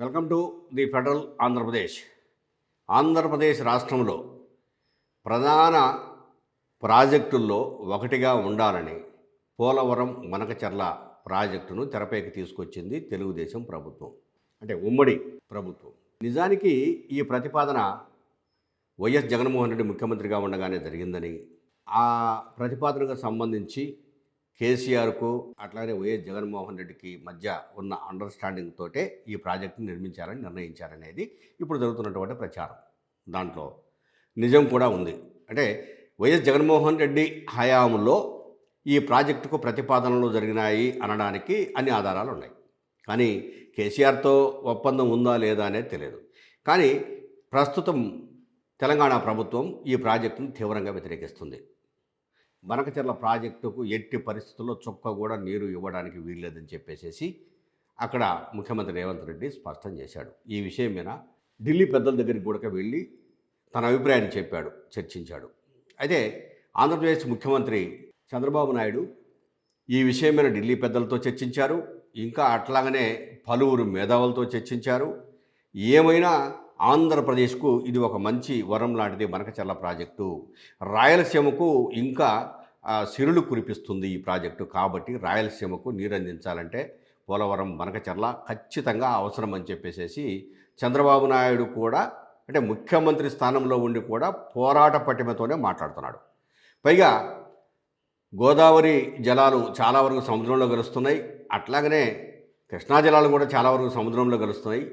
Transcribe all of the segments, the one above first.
Welcome to the federal Andhra Pradesh. Andhra Pradesh రాష్ట్రంలో ప్రధాన ప్రాజెక్టుల్లో ఒకటిగా ఉండాలని పోలవరం మనకచర్ల ప్రాజెక్టును తెరపైకి తీసుకొచ్చింది తెలుగుదేశం ప్రభుత్వం. అంటే ఉమ్మడి ప్రభుత్వం. నిజానికి ఈ ప్రతిపాదన వైఎస్ జగన్మోహన్ రెడ్డి ముఖ్యమంత్రిగా ఉండగానే జరిగిందని ఆ ప్రతిపాదనకు సంబంధించి కేసీఆర్కు అట్లానే వైఎస్ జగన్మోహన్ రెడ్డికి మధ్య ఉన్న అండర్స్టాండింగ్ తోటే ఈ ప్రాజెక్టును నిర్మించాలని నిర్ణయించారనేది ఇప్పుడు జరుగుతున్నటువంటి ప్రచారం. దాంట్లో నిజం కూడా ఉంది. అంటే వైఎస్ జగన్మోహన్ రెడ్డి హయాంలో ఈ ప్రాజెక్టుకు ప్రతిపాదనలు జరిగినాయి అనడానికి అన్ని ఆధారాలు ఉన్నాయి. కానీ కేసీఆర్తో ఒప్పందం ఉందా లేదా అనేది తెలియదు. కానీ ప్రస్తుతం తెలంగాణ ప్రభుత్వం ఈ ప్రాజెక్టును తీవ్రంగా వ్యతిరేకిస్తుంది. బనకచెర్ల ప్రాజెక్టుకు ఎట్టి పరిస్థితుల్లో చుక్క కూడా నీరు ఇవ్వడానికి వీల్లేదని చెప్పేసేసి అక్కడ ముఖ్యమంత్రి రేవంత్ రెడ్డి స్పష్టం చేశాడు. ఈ విషయం మీద ఢిల్లీ పెద్దల దగ్గరికి కూడా వెళ్ళి తన అభిప్రాయాన్ని చెప్పాడు చర్చించాడు. అయితే ఆంధ్రప్రదేశ్ ముఖ్యమంత్రి చంద్రబాబు నాయుడు ఈ విషయం మీద ఢిల్లీ పెద్దలతో చర్చించారు? ఇంకా అట్లాగనే పలువురు మేధావులతో చర్చించారు. ఏమైనా ఆంధ్రప్రదేశ్కు ఇది ఒక మంచి వరం లాంటిది బనకచర్ల ప్రాజెక్టు. రాయలసీమకు ఇంకా సిరులు కురిపిస్తుంది ఈ ప్రాజెక్టు కాబట్టి రాయలసీమకు నీరు అందించాలంటే పోలవరం బనకచర్ల ఖచ్చితంగా అవసరం అని చెప్పేసేసి చంద్రబాబు నాయుడు కూడా అంటే ముఖ్యమంత్రి స్థానంలో ఉండి కూడా పోరాట పటిమతోనే మాట్లాడుతున్నాడు. పైగా గోదావరి జలాలు చాలా వరకు సముద్రంలో కలుస్తున్నాయి. అట్లాగనే కృష్ణా జలాలు కూడా చాలా వరకు సముద్రంలో కలుస్తున్నాయి.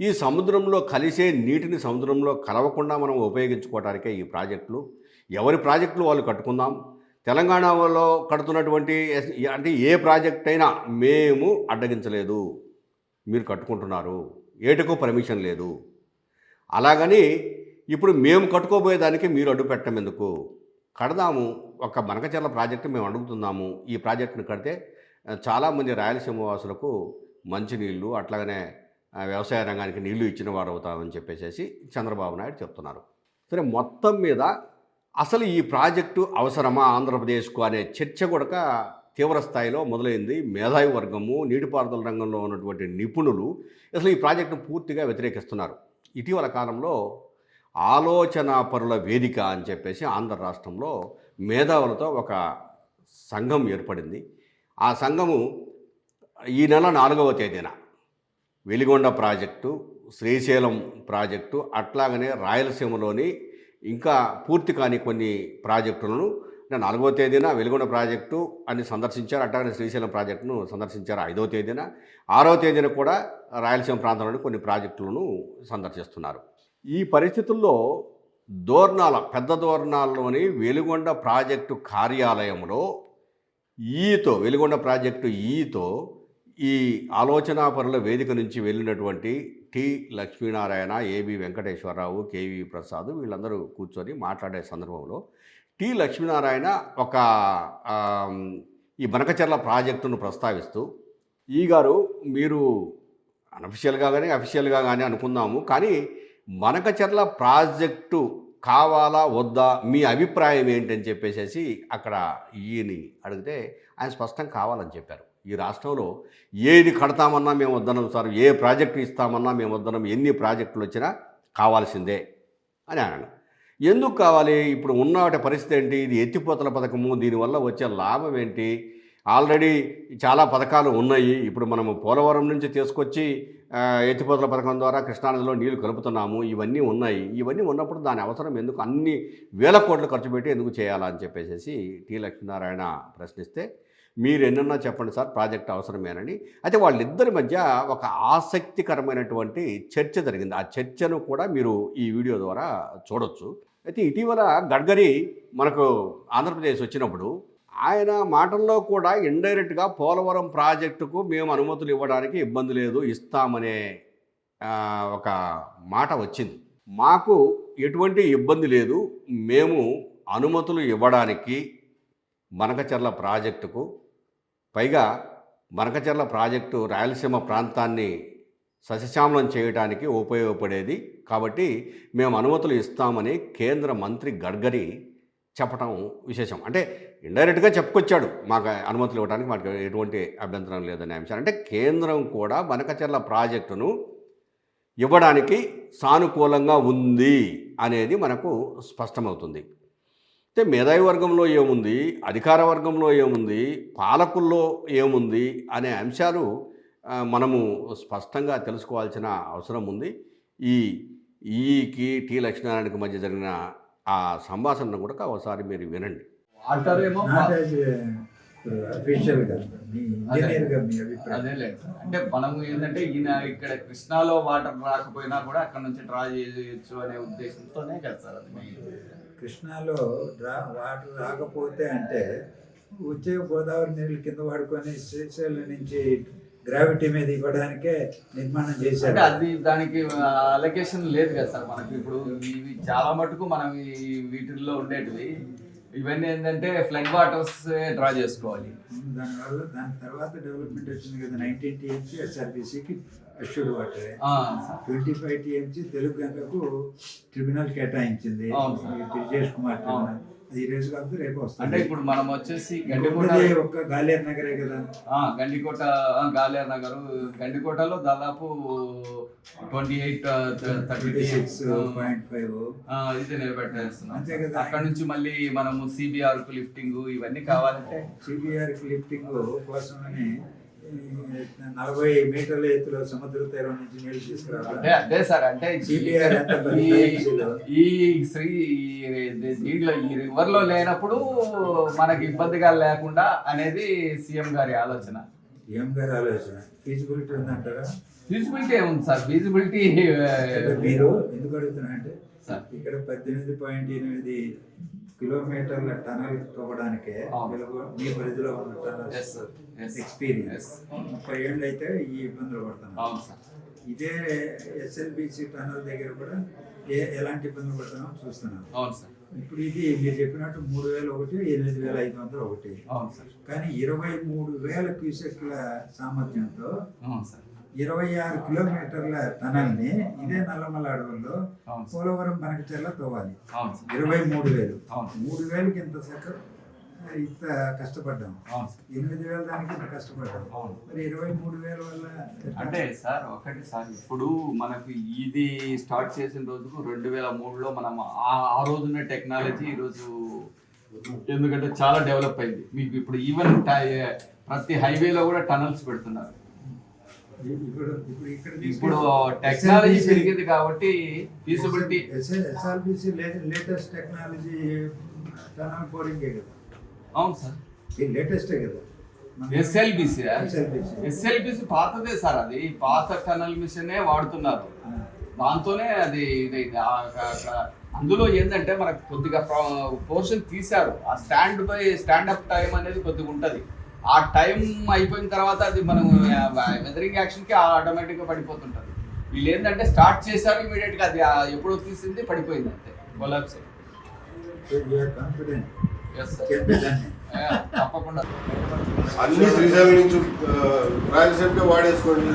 ఈ సముద్రంలో కలిసే నీటిని సముద్రంలో కలవకుండా మనం ఉపయోగించుకోవడానికే ఈ ప్రాజెక్టులు. ఎవరి ప్రాజెక్టులు వాళ్ళు కట్టుకుందాం? తెలంగాణలో కడుతున్నటువంటి అంటే ఏ ప్రాజెక్ట్ అయినా మేము అడ్డగించలేదు. మీరు కట్టుకుంటున్నారు. ఏటకు పర్మిషన్ లేదు. అలాగని ఇప్పుడు మేము కట్టుకోబోయేదానికి మీరు అడ్డు పెట్టడం ఎందుకు? కడదాము. ఒక మనకచర్ల ప్రాజెక్టు మేము అడుగుతున్నాము. ఈ ప్రాజెక్టును కడితే చాలామంది రాయలసీమ వాసులకు మంచినీళ్ళు అట్లాగనే వ్యవసాయ రంగానికి నీళ్ళు ఇచ్చిన వారు అవుతామని చెప్పేసి చంద్రబాబు నాయుడు చెప్తున్నారు. సరే మొత్తం మీద అసలు ఈ ప్రాజెక్టు అవసరమా ఆంధ్రప్రదేశ్కు అనే చర్చ కూడా తీవ్ర స్థాయిలో మొదలైంది. మేధావి వర్గము నీటిపారుదల రంగంలో ఉన్నటువంటి నిపుణులు అసలు ఈ ప్రాజెక్టును పూర్తిగా వ్యతిరేకిస్తున్నారు. ఇటీవల కాలంలో ఆలోచన పరుల వేదిక అని చెప్పేసి ఆంధ్ర రాష్ట్రంలో మేధావులతో ఒక సంఘం ఏర్పడింది. ఆ సంఘము ఈ నెల నాలుగవ తేదీన వెలిగొండ ప్రాజెక్టు శ్రీశైలం ప్రాజెక్టు అట్లాగనే రాయలసీమలోని ఇంకా పూర్తి కాని కొన్ని ప్రాజెక్టులను నేను నాలుగవ తేదీన వెలుగొండ ప్రాజెక్టు అని సందర్శించారు అట్లాగనే శ్రీశైలం ప్రాజెక్టును సందర్శించారు ఐదవ తేదీన. ఆరవ తేదీన కూడా రాయలసీమ ప్రాంతంలోని కొన్ని ప్రాజెక్టులను సందర్శిస్తున్నారు. ఈ పరిస్థితుల్లో దోర్నాల పెద్ద దోర్నాలలోని వెలుగొండ ప్రాజెక్టు కార్యాలయంలో ఈతో వెలుగొండ ప్రాజెక్టు ఈతో ఈ ఆలోచనాపరుల వేదిక నుంచి వెళ్ళినటువంటి T Lakshminarayana A B Venkateswara Rao K V Prasad వీళ్ళందరూ కూర్చొని మాట్లాడే సందర్భంలో టి లక్ష్మీనారాయణ ఒక ఈ బనకచర్ల ప్రాజెక్టును ప్రస్తావిస్తూ ఈ గారు మీరు అనఫిషియల్గా కానీ అఫిషియల్గా కానీ అనుకుందాము కానీ బనకచర్ల ప్రాజెక్టు కావాలా వద్దా మీ అభిప్రాయం ఏంటని చెప్పేసి అక్కడ ఈయని అడిగితే ఆయన స్పష్టం కావాలని చెప్పారు. ఈ రాష్ట్రంలో ఏది కడతామన్నా మేము వద్దనం సార్. ఏ ప్రాజెక్టు ఇస్తామన్నా మేము వద్దనం. ఎన్ని ప్రాజెక్టులు వచ్చినా కావాల్సిందే అని అన్నాను ఎందుకు కావాలి? ఇప్పుడు ఉన్న పరిస్థితి ఏంటి? ఇది ఎత్తిపోతల పథకము. దీనివల్ల వచ్చే లాభం ఏంటి? ఆల్రెడీ చాలా పథకాలు ఉన్నాయి. ఇప్పుడు మనము పోలవరం నుంచి తీసుకొచ్చి ఎత్తిపోతల పథకం ద్వారా కృష్ణానదిలో నీళ్ళు కలుపుతున్నాము. ఇవన్నీ ఉన్నాయి. ఇవన్నీ ఉన్నప్పుడు దాని అవసరం ఎందుకు? అన్ని వేల కోట్లు ఖర్చు పెట్టి ఎందుకు చేయాలని చెప్పేసి టి లక్ష్మీనారాయణ ప్రశ్నిస్తే మీరు ఎన్నన్నా చెప్పండి సార్ ప్రాజెక్ట్ అవసరమేనని. అయితే వాళ్ళిద్దరి మధ్య ఒక ఆసక్తికరమైనటువంటి చర్చ జరిగింది. ఆ చర్చను కూడా మీరు ఈ వీడియో ద్వారా చూడొచ్చు. అయితే ఇటీవల గడ్కరీ మనకు ఆంధ్రప్రదేశ్ వచ్చినప్పుడు ఆయన మాటల్లో కూడా ఇండైరెక్ట్గా పోలవరం ప్రాజెక్టుకు మేము అనుమతులు ఇవ్వడానికి ఇబ్బంది లేదు ఇస్తామనే ఒక మాట వచ్చింది. మాకు ఎటువంటి ఇబ్బంది లేదు మేము అనుమతులు ఇవ్వడానికి మనకచర్ల ప్రాజెక్టుకు పైగా మనకచర్ల ప్రాజెక్టు రాయలసీమ ప్రాంతాన్ని సస్యశ్యామలం చేయడానికి ఉపయోగపడేది. కాబట్టి మేము అనుమతులు ఇస్తామని కేంద్ర మంత్రి గడ్కరీ చెప్పడం విశేషం. అంటే ఇండైరెక్ట్గా చెప్పుకొచ్చాడు మాకు అనుమతులు ఇవ్వడానికి మాకు ఎటువంటి అభ్యంతరం లేదనే అంశాలు అంటే కేంద్రం కూడా బనకచెర్ల ప్రాజెక్టును ఇవ్వడానికి సానుకూలంగా ఉంది అనేది మనకు స్పష్టమవుతుంది. అయితే మేధావి వర్గంలో ఏముంది? అధికార వర్గంలో ఏముంది? పాలకుల్లో ఏముంది? అనే అంశాలు మనము స్పష్టంగా తెలుసుకోవాల్సిన అవసరం ఉంది. ఈ ఈకి టి లక్ష్మీనారాయణకి మధ్య జరిగిన ఆ సంభాషణను కూడా ఒకసారి మీరు వినండి. అంటే మనం ఏంటంటే ఈయన ఇక్కడ కృష్ణాలో వాటర్ రాకపోయినా కూడా అక్కడ నుంచి డ్రా చేయొచ్చు అనే ఉద్దేశంతోనే కదా సార్ అది మెయిన్. కృష్ణాలో రా వాటర్ రాకపోతే అంటే వచ్చే గోదావరి నీళ్ళు కింద వాడుకొని శ్రీశైలం నుంచి గ్రావిటీ మీద ఇవ్వడానికే నిర్మాణం చేశారు. అది దానికి అలొకేషన్ లేదు కదా సార్ మనకి. ఇప్పుడు ఇవి చాలా మటుకు మనం ఈ వీటిల్లో ఉండేటివి. ఇవన్నీ ఏంటంటే ఫ్లడ్ వాటర్స్ డ్రా చేసుకోవాలి. దానివల్ల దాని తర్వాత డెవలప్మెంట్ వచ్చింది కదా nineteen TMC ఎస్ఆర్బీసీకి assured water. Twenty five TMC Telugu గంగకు tribunal కేటాయించింది. బ్రిజేష్ కుమార్ ట్రిబ్యునల్ ఈ రోజు కాకపోతే రేపు అంటే వస్తుంది ఇప్పుడు మనం వచ్చేసి గండికోట ఒక్క గాలేరు నగరే కదా. గండికోట ఆ, గాలేరు నగరు. గండికోటలో దాదాపు twenty eight thirty point five ఇది నిలబెట్టేస్తున్నాం. అంతే కదా. అక్కడ నుంచి మళ్ళీ మనము సిబిఆర్కు లిఫ్టింగ్ ఇవన్నీ కావాలంటే సిబిఆర్ లిఫ్టింగ్ కోసమని నలభై మీటర్ల ఎత్తులో సముద్ర తీరం నుంచి నీళ్ళు తీసుకురావాలి. అదే సార్ అంటే సిబిఆర్ ఈ శ్రీ దీంట్లో ఈ రివర్లో లేనప్పుడు మనకి ఇబ్బందిగా లేకుండా అనేది సీఎం గారి ఆలోచన. ఏం గారు ఆలోచన? ఫీజిబిలిటీ ఉందంటారా? ఫీజిబిలిటీ ఏముంది సార్? ఫీజిబిలిటీ మీరు ఎందుకు అడుగుతున్నా అంటే ఇక్కడ పద్దెనిమిది పాయింట్ ఎనిమిది కిలోమీటర్ల టనల్ తవ్వడానికే మీ పరిధిలో ఉన్న టనల్ ఎక్స్పీరియన్స్ ముప్పై ఏళ్ళు అయితే ఈ ఇబ్బందులు సార్. ఇదే ఎస్ఎల్బిసి టనల్ దగ్గర కూడా ఏ ఎలాంటి ఇబ్బందులు పడుతున్నామో చూస్తున్నాం. అవును సార్. ఇప్పుడు ఇది మీరు చెప్పినట్టు మూడు వేల ఒకటి ఎనిమిది వేల ఐదు వందలు ఒకటి. కానీ ఇరవై మూడు వేల క్యూసెక్ల సామర్థ్యంతో ఇరవై ఆరు కిలోమీటర్ల టనల్ని ఇదే నల్లమల్ల అడవుల్లో పోలవరం బనకచెర్ల తవ్వాలి అవును సార్. ఇరవై మూడు వేలు. అవును. మూడు వేలకి ఇంత సక్క ఇంత కష్టపడ్డాం. ఎనిమిది వేల దానికి ఇంత కష్టపడ్డాం. అవును. మరి ఇరవై మూడు వేల వల్ల? అంటే సార్ ఒకటి సార్ ఇప్పుడు మనకు ఇది స్టార్ట్ చేసిన రోజుకు రెండు వేల మూడులో మనం ఆ ఆ రోజున్న టెక్నాలజీ ఈరోజు ఎందుకంటే చాలా డెవలప్ అయింది. మీకు ఇప్పుడు ఈవెన్ ప్రతి హైవేలో కూడా టనల్స్ పెడుతున్నారు. ఇప్పుడు టెక్నాలజీ పెరిగింది కాబట్టి ఫీజిబిలిటీ లేటెస్ట్ టెక్నాలజీ టనల్ బోరింగే కదా. అవును సార్. ఇది లేటెస్టే కదా. SLBC SLBC. పాతదే సార్ అది. పాత టనల్ మిషనే వాడుతున్నారు. దాంతోనే అది ఆ- అందులో ఏంటంటే మనకు కొద్దిగా పోర్షన్ తీశారు. ఆ స్టాండ్ బై స్టాండప్ టైం అనేది కొద్దిగా ఉంటుంది. ఆ టైం అయిపోయిన తర్వాత అది మనం వెదరింగ్ యాక్షన్కి ఆటోమేటిక్గా పడిపోతుంటుంది. వీళ్ళు ఏంటంటే స్టార్ట్ చేశారు ఇమీడియట్గా అది ఎప్పుడో తీసింది పడిపోయింది అంతే. కొలాబ్స్ కాన్ఫిడెంట్ తప్పకుండా. అన్ని శ్రీశైలం నుంచి ఆ, రాయలసీమకే వాడేసుకోండి.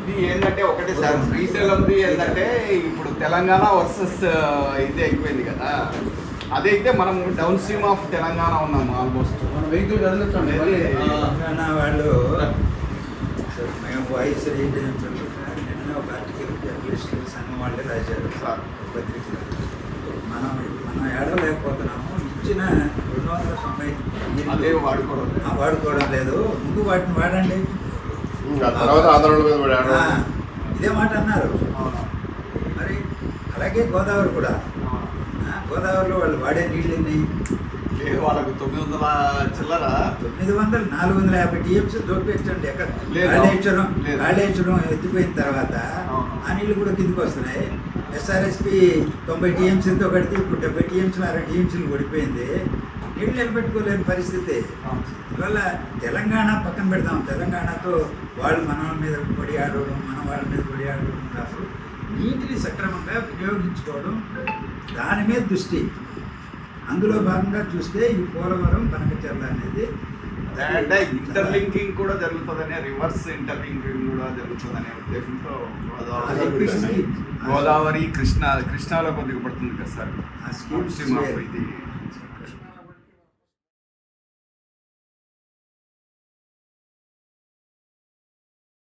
ఇది ఏంటంటే ఒకటే సార్ శ్రీశైలంది ఏంటంటే ఇప్పుడు తెలంగాణ వర్సెస్ ఇది అయిపోయింది కదా. అదైతే మనం డౌన్ స్ట్రీమ్ ఆఫ్ తెలంగాణ ఉన్నాము ఆల్మోస్ట్. మన వెహికల్ కదిలించండి తెలంగాణ వాళ్ళు మేము వాయిస్ నిన్న ఒక ఆర్టికల్ జర్నలిస్ట్ సంఘం వాళ్ళే రాశారు. సార్. పత్రికలో. మనం మనం ఏడవలేకపోతున్నాము. ఇచ్చిన రెండు వందల తొంభై అదే వాడుకోవడం. వాడుకోవడం లేదు. ముందు వాటిని వాడండి. ఇదే మాట అన్నారు. అవును. మరి అలాగే గోదావరి కూడా. గోదావరిలో వాళ్ళు వాడే నీళ్ళని వాళ్ళకు తొమ్మిది వందల చిల్లర. తొమ్మిది వందలు నాలుగు వందల యాభై టీఎంసీ దోపెట్టండి ఎక్కడ? లేదు. కాళేశ్వరం లేదు. కాళేశ్వరం ఎత్తిపోయిన తర్వాత. ఆ నీళ్ళు కూడా కిందకి వస్తున్నాయి. ఎస్ఆర్ఎస్పి తొంభై టీఎంసీతో కడితే ఇప్పుడు డెబ్బై టీఎంసీలు అరవై టీఎంసీలు పడిపోయింది నీళ్ళు నిలబెట్టుకోలేని పరిస్థితి. అవును. తెలంగాణ పక్కన పెడతాం తెలంగాణతో వాళ్ళు మన వాళ్ళ మీద పడి ఆడవడం మన వాళ్ళ మీద పడి ఆడవడం కాదు. నీటిని సక్రమంగా వినియోగించుకోవడం దాని మీద దృష్టి. అందులో భాగంగా చూస్తే ఈ పోలవరం కనకచెర్ల అనేది అంటే ఇంటర్లింకింగ్ కూడా జరుగుతుందనే రివర్స్ ఇంటర్లింకింగ్ కూడా జరుగుతుందనే ఉద్దేశంతో గోదావరి కృష్ణ గోదావరి కృష్ణ కృష్ణాలో కొద్దిగా పడుతుంది కదా సార్. ఇది